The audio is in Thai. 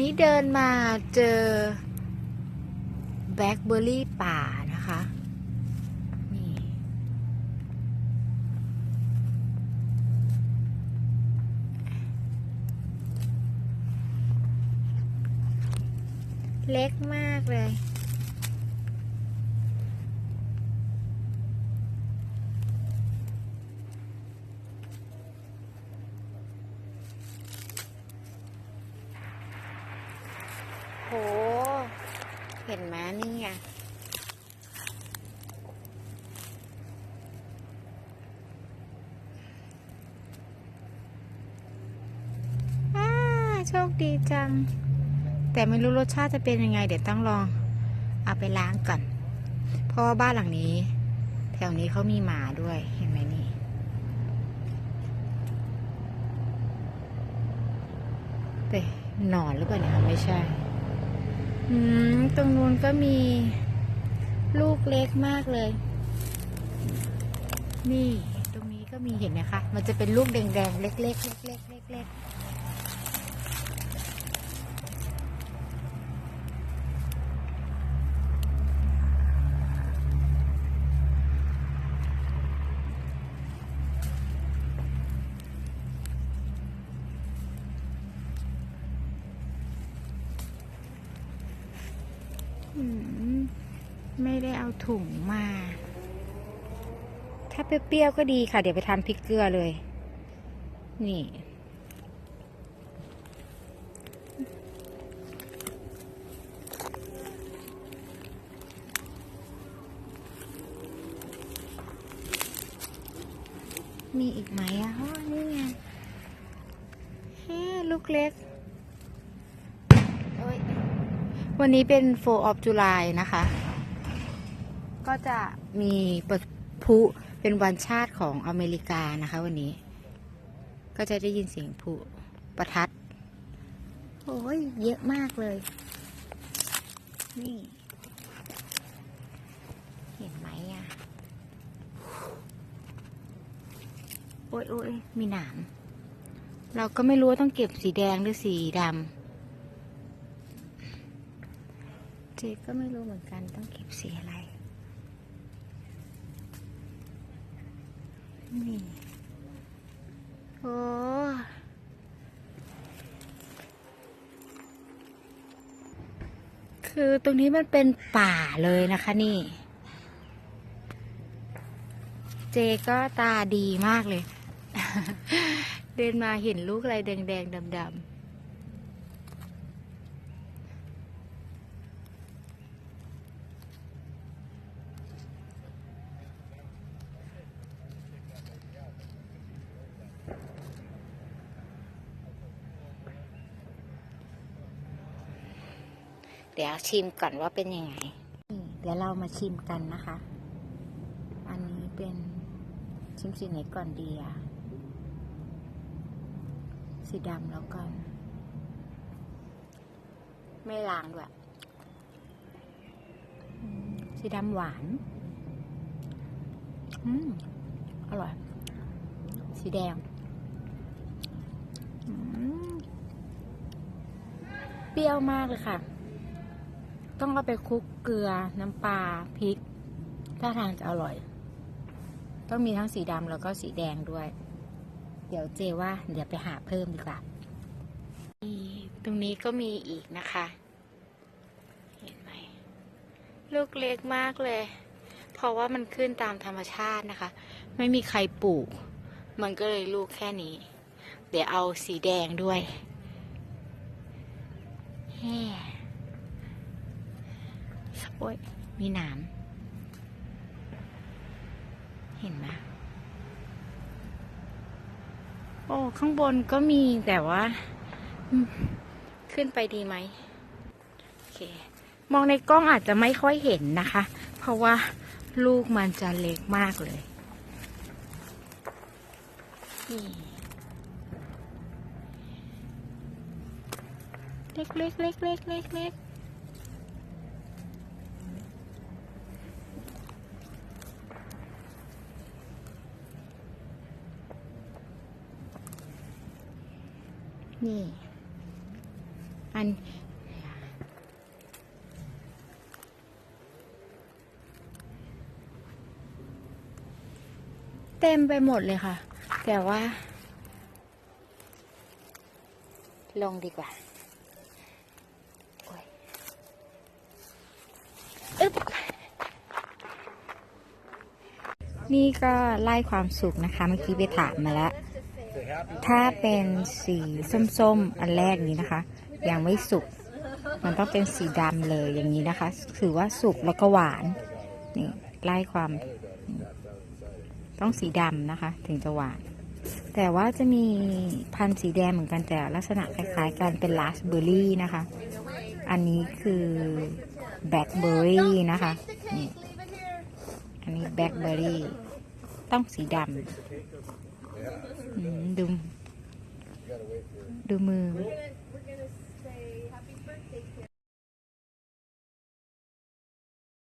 นี้เดินมาเจอแบล็คเบอร์รี่ป่านะคะ นี่ เล็กมากเลย โห เห็นไหมนี่ไงอ่าโชคดีจัง แต่ไม่รู้รสชาติจะเป็นยังไง เดี๋ยวต้องลอง เอาไปล้างก่อน เพราะว่าบ้านหลังนี้ แถวนี้เขามีหมาด้วยเห็นไหมนี่แต่หนอนหรือเปล่าเนี่ยไม่ใช่ อืม ตรงนู้นก็มีลูกเล็กมากเลย นี่ ตรงนี้ก็มีเห็นไหมคะ มันจะเป็นลูกแดงๆ เล็กๆ เล็กๆ เล็กๆ ไม่ได้เอาถุงมา ถ้าเปรี้ยวๆก็ดีค่ะ เดี๋ยวไปทำพริกเกลือเลย นี่ มีอีกไหมอะอ๋อนี่ไงแค่ลูกเล็ก วันนี้เป็น4 of July นะคะ ก็จะมีปะพลุเป็นวันชาติของอเมริกานะคะวันนี้ ก็จะได้ยินเสียงพลุประทัด โอ้ยเยอะมากเลย นี่ เห็นไหมอะโอ้ยโอ้ยมีหนามเราก็ไม่รู้ว่าต้องเก็บสีแดงหรือสีดำเจก็ไม่รู้เหมือนกันต้องเก็บสีอะไร นี่โอ้คือตรงนี้มันเป็นป่าเลยนะคะนี่ เจก็ตาดีมากเลย เดินมาเห็นลูกอะไรแดงๆดำๆ เดี๋ยวชิมก่อนว่าเป็นยังไง เดี๋ยวเรามาชิมกันนะคะ อันนี้เป็นชิมสีไหนก่อนดีอะสีดำแล้วก่อน ไม่ล้างด้วย สีดำหวาน อืม อร่อย สีแดงเปรี้ยวมากเลยค่ะ ต้องเอาไปคลุกเกลือน้ำปลาพริก ถ้าทางจะอร่อย ต้องมีทั้งสีดำแล้วก็สีแดงด้วย เดี๋ยวเจว่า เดี๋ยวไปหาเพิ่มดีกว่า ตรงนี้ก็มีอีกนะคะ เห็นไหม ลูกเล็กมากเลย เพราะว่ามันขึ้นตามธรรมชาตินะคะ ไม่มีใครปลูก มันก็เลยลูกแค่นี้ เดี๋ยวเอาสีแดงด้วย แฮ่ โอ้ย มีหนาม เห็นไหมโอ้ ข้างบนก็มีแต่ว่า ขึ้นไปดีไหมโอเค มองในกล้องอาจจะไม่ค่อยเห็นนะคะ เพราะว่าลูกมันจะเล็กมากเลยนี่เล็กเล็กเล็กเล็กเล็กเล็ก นี่ อันเต็มไปหมดเลยค่ะ แต่ว่า ลงดีกว่าอ๊ยอึ๊บนี่ก็ไล่ความสุขนะคะ เมื่อกี้ไปถามมาแล้ว ถ้าเป็นสีส้มๆ อันแรกนี้นะคะ ยังไม่สุก มันต้องเป็นสีดำเลยอย่างนี้นะคะ ถือว่าสุกแล้วก็หวาน นี่ไล่ความ ต้องสีดำนะคะ ถึงจะหวาน แต่ว่าจะมีพันธุ์สีแดงเหมือนกันแต่ลักษณะคล้ายๆกันเป็นราสเบอร์รี่นะคะ อันนี้คือแบล็คเบอร์รี่นะคะนี่อันนี้แบล็คเบอร์รี่ต้องสีดำ ดูดูมือ